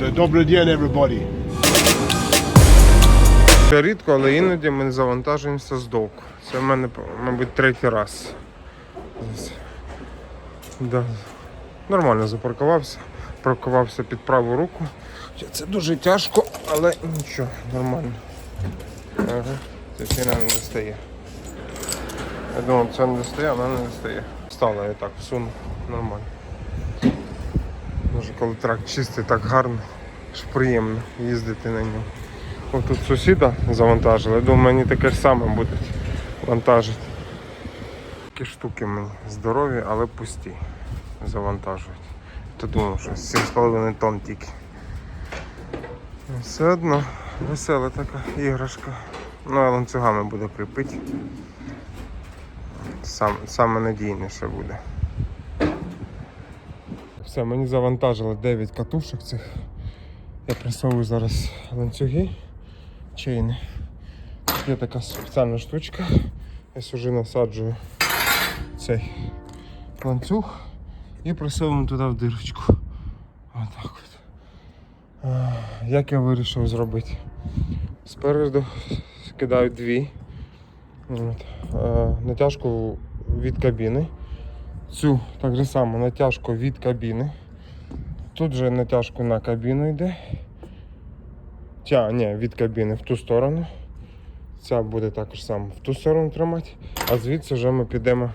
Добрий день, everybody. Це рідко, але іноді ми завантажуємося з довку. Це в мене, мабуть, третій раз. Да. Нормально запаркувався. Паркувався під праву руку. Це дуже тяжко, але нічого, нормально. Ага. Це не достає. Я думав, це не достає, вона не достає. Стала я так, всунув. Нормально. Може, коли трак чистий, так гарно, що приємно їздити на ньому. Ось тут сусіда завантажили. Я думаю, мені таке ж саме будуть вантажити. Такі штуки мені здорові, але пусті. Завантажують. То думав, що 7,5 тонн тільки. Ну, Все одно весела така іграшка. Ну, а ланцюгами буде кріпити. Сам, саме надійніше буде. Все, мені завантажили 9 катушок цих. Я присовую зараз ланцюги, чейни. Є така спеціальна штучка. Я сюди насаджую цей ланцюг і присовуємо туди в дирочку. Отак от. Як я вирішив зробити? Спереду кидаю дві. От. Натяжку від кабіни. Цю так же само натяжку від кабіни. Тут же натяжку на кабіну йде. Ця, ні, від кабіни в ту сторону. Ця буде також само в ту сторону тримати, а звідси вже ми підемо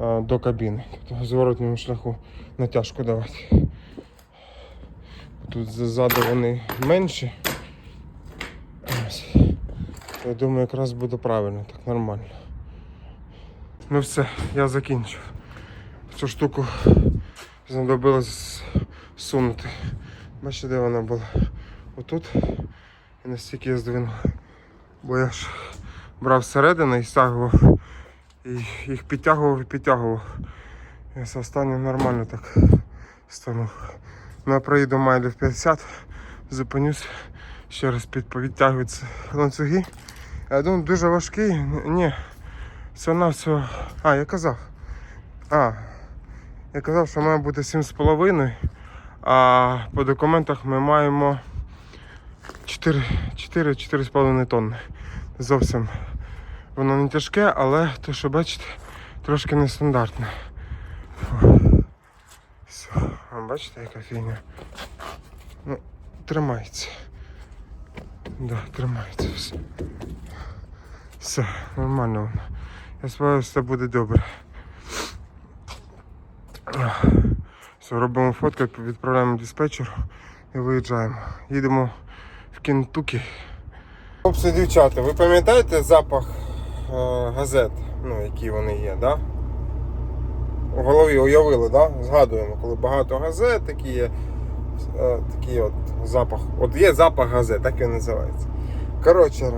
а, до кабіни. Тобто в зворотньому шляху натяжку давати. Тут ззаду вони менші. Я думаю, якраз буде правильно, так нормально. Ну все, я закінчив. Цю штуку знадобилось сунути. Бачите, де вона була? Отут. І настільки я здвинув. Бо я ж брав зсередини і стягував. І їх підтягував і підтягував. Я з останнім нормально так станув. Ну, я проїду майлів 50, зупинюсь, ще раз під, повідтягуються ланцюги. Я думаю, дуже важкий. Ні. Все на все. А, я казав. А, я казав, що має бути 7,5, а по документах ми маємо 4-4,5 тонни. Зовсім воно не тяжке, але то, що бачите, трошки нестандартне. Все, а бачите, яка фігня. Ну, тримається. Да, тримається все. Все, нормально воно. Я сподіваюся, все буде добре. Все, робимо фотку, відправляємо диспетчеру і виїжджаємо. Їдемо в Кентукі. Хлопці, дівчата, ви пам'ятаєте запах е, газет, ну, які вони є, да? У голові уявили, да? Згадуємо, коли багато газет, такі є е, такий от запах. От є запах газет, так він називається. Коротше,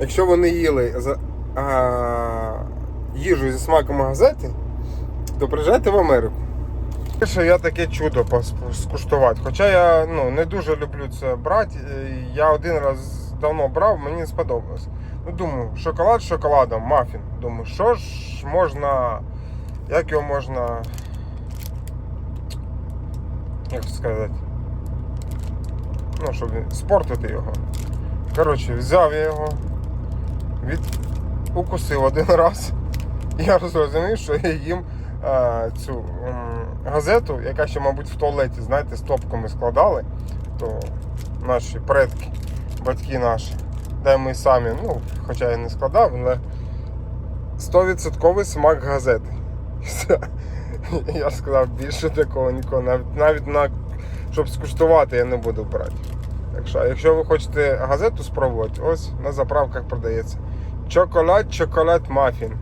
якщо вони їли а, їжу зі смаком газети, то приїжджайте в Америку. Перше я таке чудо скуштувати. Хоча я ну, не дуже люблю це брати. Е, Я один раз давно брав, мені сподобалось. Ну, думаю, шоколад з шоколадом, мафін. Думаю, що ж можна. Як його можна. Як сказати? Ну, щоб спортити його. Коротше, взяв я його, від... укусив один раз. Я зрозумів, що я їм цю газету, яка ще, мабуть, в туалеті, знаєте, стопками складали, то наші предки, батьки наші, де ми самі, ну, хоча я не складав, але 100% смак газети. Я сказав, більше такого нікого, навіть, навіть на, щоб скуштувати, я не буду брати. Так що, якщо ви хочете газету спробувати, ось на заправках продається. Чоколад, чоколад мафін.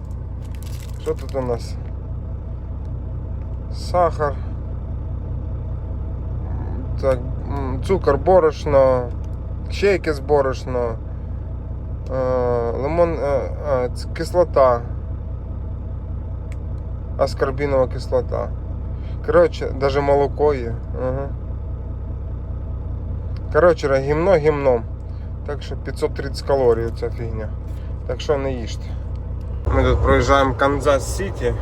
Що тут у нас? Сахар. Так, цукор, борошно, ще якесь борошно, е, лимон, е, е, кислота. Аскорбінова кислота. Коротше, навіть молоко є. Ага. Коротше, гімно гімном. Так що 530 калорій ця фігня. Так що не їжте. Ми тут проїжджаємо Канзас Сіті.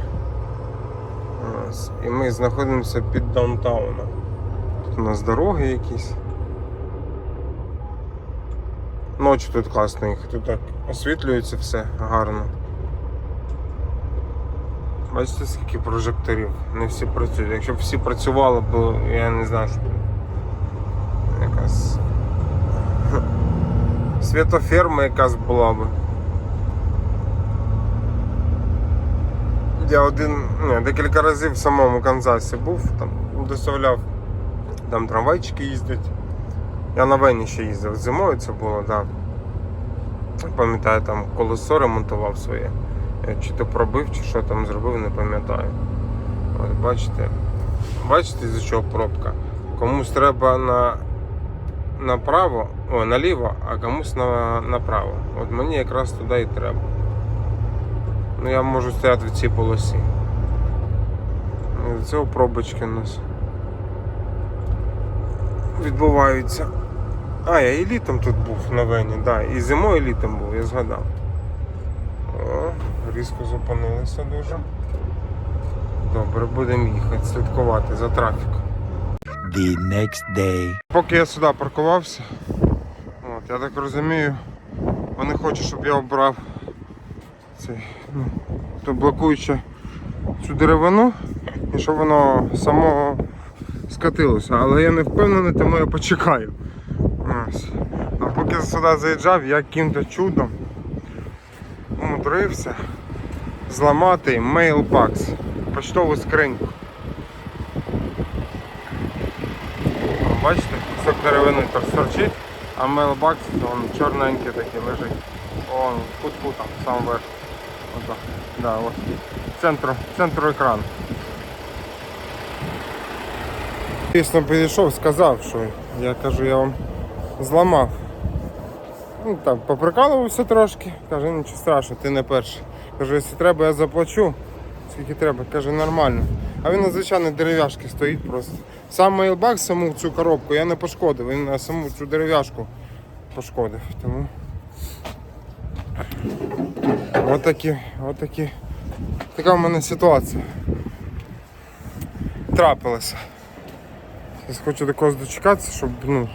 Ось, І ми знаходимося під даунтауном. Тут у нас дороги якісь. Ночі тут класно їхати, тут так освітлюється все гарно. Бачите, скільки прожекторів, не всі працюють. Якщо б всі працювали, б я не знаю, що якась світоферма якась була б. Я один, ні, декілька разів в самому Канзасі був, там доставляв, там трамвайчики їздять. Я на Вені ще їздив зимою, це було, так. Да. Пам'ятаю, там колесо ремонтував своє. Чи то пробив, чи що там зробив, не пам'ятаю. От бачите, бачите, за чого пробка? Комусь треба на, направо, о, наліво, а комусь на, направо. От мені якраз туди і треба. Ну я можу стояти в цій полосі. З цього пробочки у нас відбуваються. А, я і літом тут був на Вені, да, і зимою і літом був, я згадав. О, різко зупинилися дуже. Добре, будемо їхати, слідкувати за трафіком. the next day. Поки я сюди паркувався, от, я так розумію, вони хочуть, щоб я обрав цей, ну, то блокуючи цю деревину і щоб воно само скатилося. Але я не впевнений, тому я почекаю. А поки сюди заїжджав, я яким-то чудом умудрився зламати мейлбакс, почтову скриньку. Бачите, кусок деревини так а мейлбакс чорненький такий лежить. Он в кутку там, сам верх. Отак. Да, ось. Центру, центру екрану. Дійсно підійшов, сказав, що я кажу, я вам зламав. Ну так, поприкалувався трошки, каже, нічого страшного, ти не перший. Кажу, якщо треба, я заплачу. Скільки треба, каже, нормально. А він на звичайній дерев'яшки стоїть просто. Сам мейлбак, саму цю коробку я не пошкодив, він саму цю дерев'яшку пошкодив. Тому отакі, отакі. Така в мене ситуація. Трапилася. Зараз хочу до когось дочекатися, щоб ну,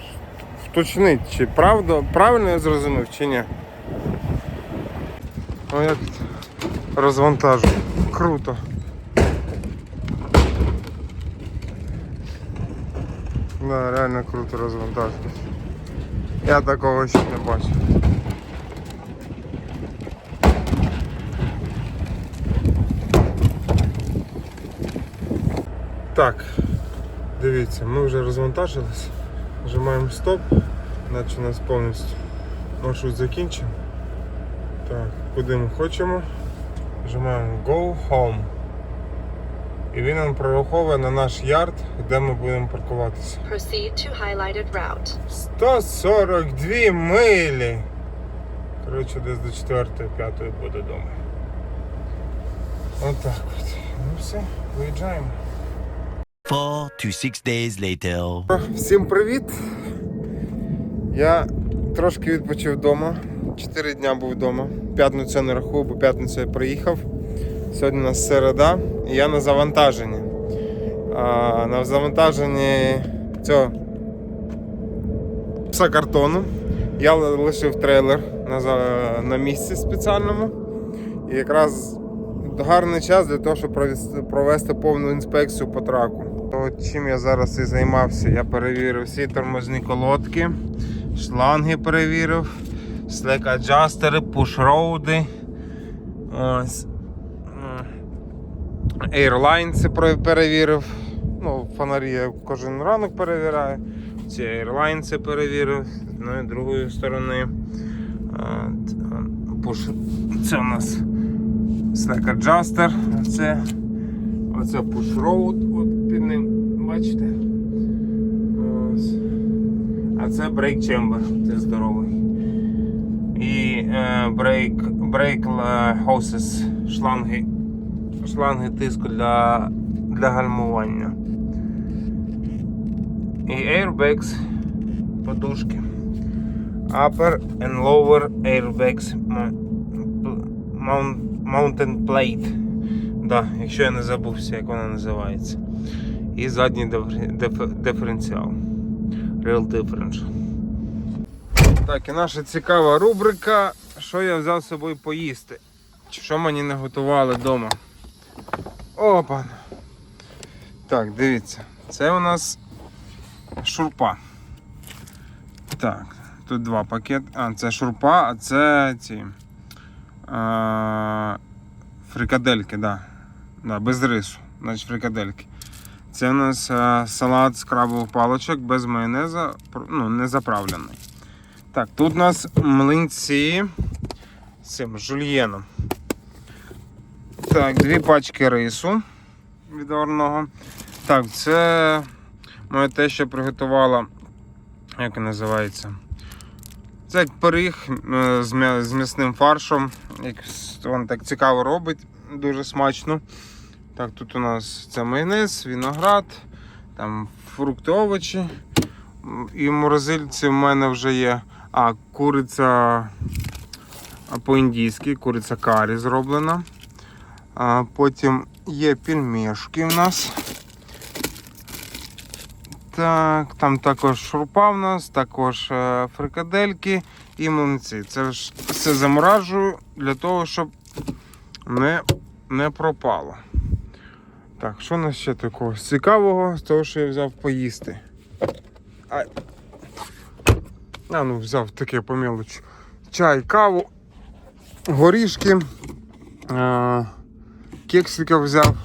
вточнити, чи правда, правильно я зрозумів, чи ні. О, як розвантажу. Круто. Да, реально круто розвантажуєш. Я такого ще не бачив. Так, дивіться, ми вже розвантажились, нажимаємо стоп, наче у нас повністю маршрут закінчив. Так, куди ми хочемо? Нажимаємо Go Home. І він нам прораховує на наш ярд, де ми будемо паркуватися. Proceed to highlighted route. 142 милі. Коротше, десь до 4-5 буде вдома. Отак от. Ну все, виїжджаємо. Four to six days later. Всім привіт! Я трошки відпочив вдома. Чотири дня був вдома. П'ятницю я не рахую, бо п'ятницю я приїхав. Сьогодні у нас середа і я на завантаженні. А, на завантаженні цього пса картону. Я лишив трейлер на, на місці спеціальному. І якраз гарний час для того, щоб провести, повну інспекцію по траку. Чим я зараз і займався, я перевірив всі тормозні колодки, шланги перевірив, слек аджастери, пуш-роуди. Ейрлайнси перевірив. Ну, фонарі я кожен ранок перевіряю. Ці ейрлайнси перевірив з одної другої сторони. Це у нас Slack Adjuster. Оце, оце от під ним, бачите? А це Brake Chamber, це здоровий. І Brake, brake Hoses, шланги, шланги тиску для, для гальмування. І airbags, подушки. Upper and lower airbags mountain plate. Да, якщо я не забувся, як вона називається. і задній дифер- диф- диференціал. Real differential. Так, і наша цікава рубрика. Що я взяв з собою поїсти? Що мені не готували вдома? Опа. Так, дивіться. Це у нас шурпа. Так, тут два пакети. А, це шурпа, а це ці. А, фрикадельки, да. Да, без рису. Значить фрикадельки. Це у нас а, салат з крабових паличок без майонеза, ну, не заправлений. Так, тут у нас млинці з цим жульєном. Так, дві пачки рису відварного. Так, це моя теща приготувала, як називається? Це як пиріг е, з м'ясним фаршом. Як він так цікаво робить, дуже смачно. Так, тут у нас це майонез, виноград, там фрукти, овочі. І в морозильці в мене вже є а, куриця по-індійськи, куриця карі зроблена. А, потім є пельмешки в нас. Так, там також шурпа в нас, також е, фрикадельки і млинці. Це ж все заморажую для того, щоб не, не пропало. Так, що у нас ще такого цікавого з того, що я взяв поїсти? Ай. А ну, взяв таке по. Чай, каву, горішки, е, кексиків взяв.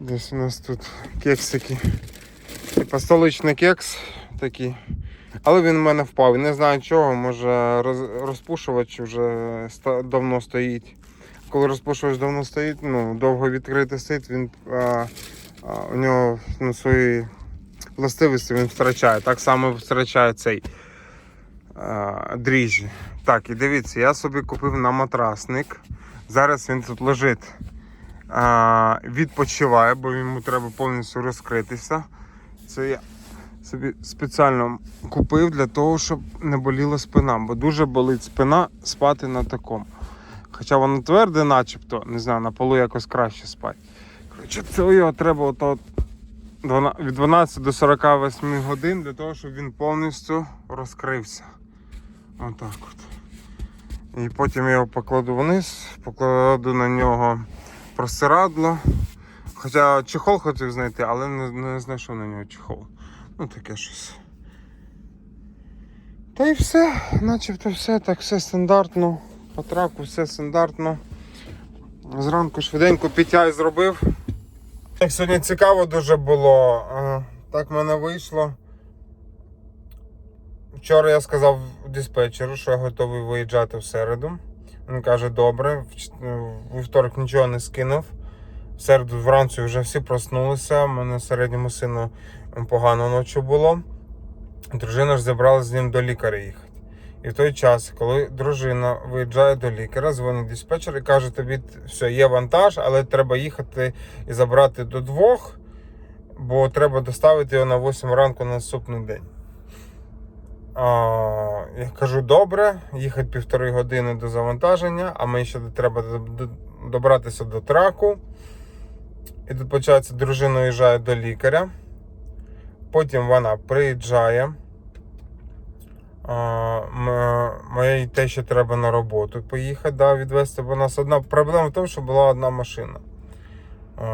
Десь у нас тут кексики. Типа столичний кекс такий. Але він в мене впав. Не знаю чого, може розпушувач вже давно стоїть. Коли розпушувач давно стоїть, ну, довго відкритий стоїть, він а, а, у нього ну, свої властивості він втрачає. Так само втрачає цей а, дріжджі. Так, і дивіться, я собі купив на матрасник. Зараз він тут лежить. А, відпочиває, бо йому треба повністю розкритися. Це я собі спеціально купив для того, щоб не боліла спина, бо дуже болить спина спати на такому. Хоча воно тверде, начебто, не знаю, на полу якось краще спати. Коротше, це його треба ото від 12 до 48 годин для того, щоб він повністю розкрився. Отак от. І потім я його покладу вниз, покладу на нього простирадло. Хоча чехол хотів знайти, але не, не знайшов на нього чехол. Ну таке щось. Та й все, начебто все, так все стандартно. По траку все стандартно. Зранку швиденько пітяй зробив. Як сьогодні цікаво дуже було. Так в мене вийшло. Вчора я сказав диспетчеру, що я готовий виїжджати в середу. Він каже, добре, в вівторок нічого не скинув. В середу вранці вже всі проснулися. У мене середньому сину погано ночі було. Дружина ж зібралася з ним до лікаря їхати. І в той час, коли дружина виїжджає до лікаря, дзвонить диспетчер і каже: тобі все, є вантаж, але треба їхати і забрати до двох, бо треба доставити його на 8 ранку на наступний день. А, я кажу, добре, їхати півтори години до завантаження, а мені ще треба до- до- добратися до траку. І тут почається, дружина уїжджає до лікаря. Потім вона приїжджає. А, м- Моїй тещі треба на роботу поїхати, да, відвезти, бо у нас одна проблема в тому, що була одна машина.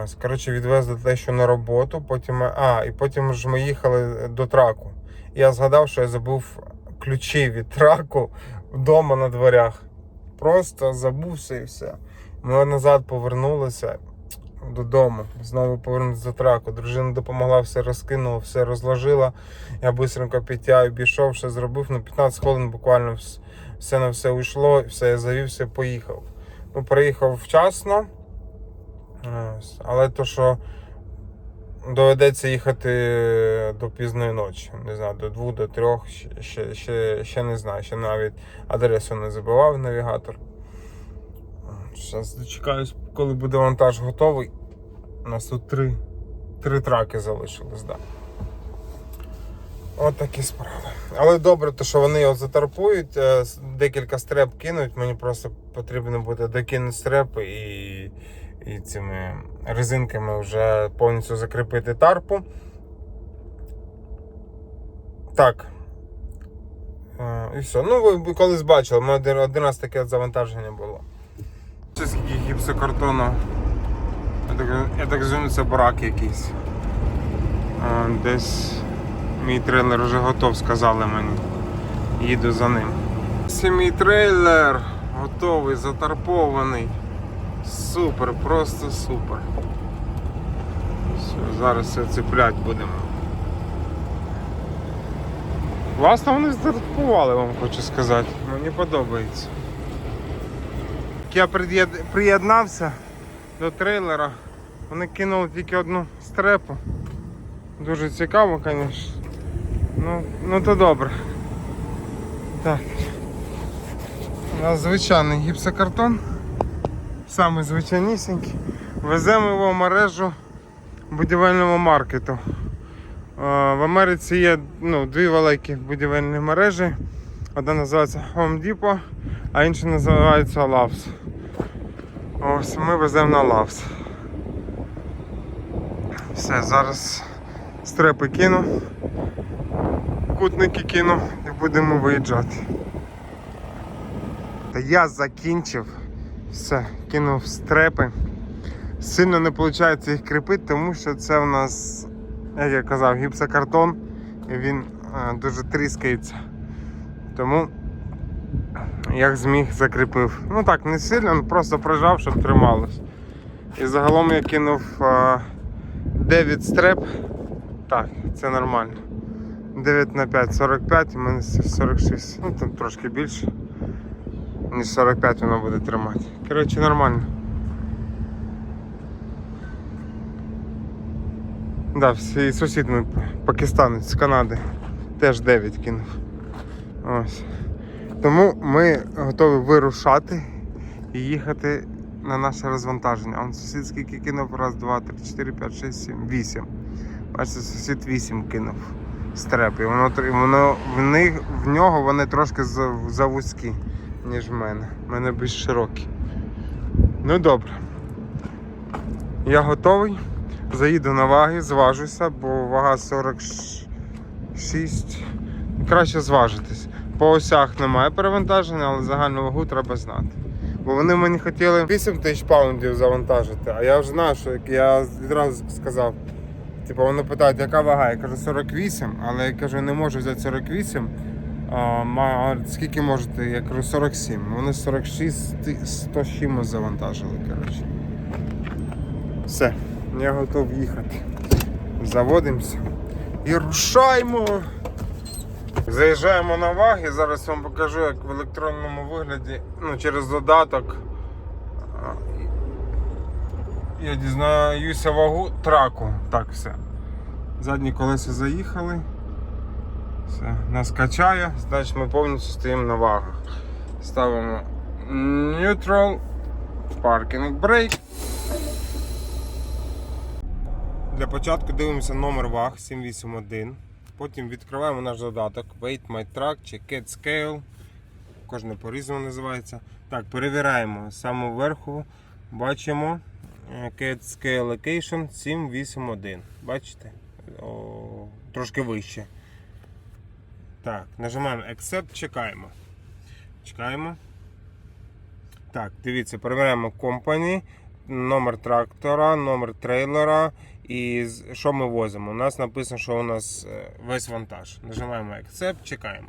Ось, коротше, відвезли тещу на роботу, потім, а, і потім ж ми їхали до траку. Я згадав, що я забув ключі від траку вдома на дверях. Просто забувся і все. Ми назад повернулися додому. Знову повернутися до траку. Дружина допомогла, все розкинула, все розложила. Я швидко підтяг, пішов, все зробив. На 15 хвилин буквально все на все уйшло, все, я завівся, поїхав. Ну, приїхав вчасно. Але то, що доведеться їхати до пізної ночі. Не знаю, до двох, до трьох, ще, ще, ще, ще не знаю, ще навіть адресу не забивав навігатор. Зараз дочекаюсь, коли буде вантаж готовий. У нас тут три, три траки залишились, так. Да. От такі справи. Але добре, то що вони його затарпують, е, декілька стреп кинуть, мені просто потрібно буде докинути стрепи і, і цими резинками вже повністю закріпити тарпу. Так. Е, І все. Ну, ви колись бачили, ми один раз таке завантаження було. Це скільки гіпсокартону. Я так, я так розумію, це брак якийсь. А, десь мій трейлер вже готов, сказали мені. Їду за ним. Це мій трейлер готовий, затарпований. Супер, просто супер. Все, зараз все цеплять будемо. Власне, вони затарпували, вам хочу сказати. Мені подобається. Я приєднався до трейлера. Вони кинули тільки одну стрепу. Дуже цікаво, звісно. Ну, ну то добре. Так. У нас звичайний гіпсокартон. Самий звичайнісінький. Веземо його в мережу будівельного маркету. Е, В Америці є ну, дві великі будівельні мережі. Одна називається Home Depot, а інша називається Loves. Ось ми веземо на Loves. Все, зараз стрепи кину, кутники кину і будемо виїжджати. Та я закінчив. Все, кинув стрепи. Сильно не виходить їх кріпити, тому що це у нас, як я казав, гіпсокартон і він е, дуже тріскається. Тому як зміг закріпив. Ну так, не сильно, ну, просто прижав, щоб трималось. І загалом я кинув е, 9 стреп. Так, це нормально. 9 на 5 45, у мене 46, ну там трошки більше. Ніж 45 воно буде тримати. Коротше, нормально. Да, всі сусід мій пакистанець з Канади теж 9 кинув. Ось. Тому ми готові вирушати і їхати на наше розвантаження. Он сусід скільки кинув? Раз, два, три, чотири, п'ять, шість, сім, вісім. Бачите, сусід вісім кинув стреп. І воно, воно в, них, в нього вони трошки за- завузькі, ніж в мене. У мене більш широкі. Ну добре. Я готовий. Заїду на ваги, зважуся, бо вага 46. Краще зважитись. По осях немає перевантаження, але загальну вагу треба знати. Бо вони мені хотіли 8 тисяч паундів завантажити, а я вже знаю, що як я відразу сказав. Типу вони питають, яка вага? Я кажу 48, але я кажу, не можу взяти 48. А, скільки можете? Я кажу 47. Вони 46 100 з чимось завантажили. Коротше. Все, я готов їхати. Заводимося і рушаємо. Заїжджаємо на ваги, зараз вам покажу, як в електронному вигляді, ну, через додаток. Я дізнаюся вагу траку. Так, все. Задні колеса заїхали. Все, нас качає, значить ми повністю стоїмо на вагах. Ставимо neutral, parking brake. Для початку дивимося номер ваг 781. Потім відкриваємо наш додаток Weight My Track чи Cat Scale. Кожне по-різному називається. Так, перевіряємо. З самого верху бачимо е, Cat Scale Location 781. Бачите? О, трошки вище. Так, нажимаємо Accept, чекаємо. Чекаємо. Так, дивіться, перевіряємо Company, номер трактора, номер трейлера і що ми возимо. У нас написано, що у нас е, весь вантаж. Нажимаємо Accept, чекаємо.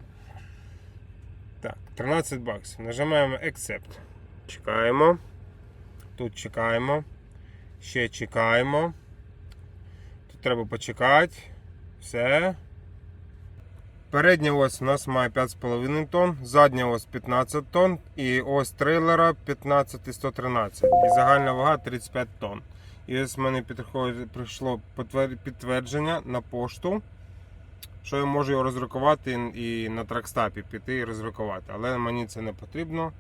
Так, 13 баксів. Нажимаємо Accept. Чекаємо. Тут чекаємо. Ще чекаємо. Тут треба почекати. Все. Передня ось у нас має 5,5 тонн, задня ось 15 тонн і ось трейлера 15 і 113. І загальна вага 35 тонн. І ось в мене прийшло підтвердження на пошту, що я можу його розрахувати і на тракстапі піти і розрахувати. Але мені це не потрібно.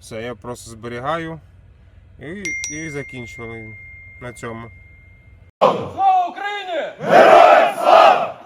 Все, я просто зберігаю і, і закінчую на цьому. Слава Україні! Героям слава!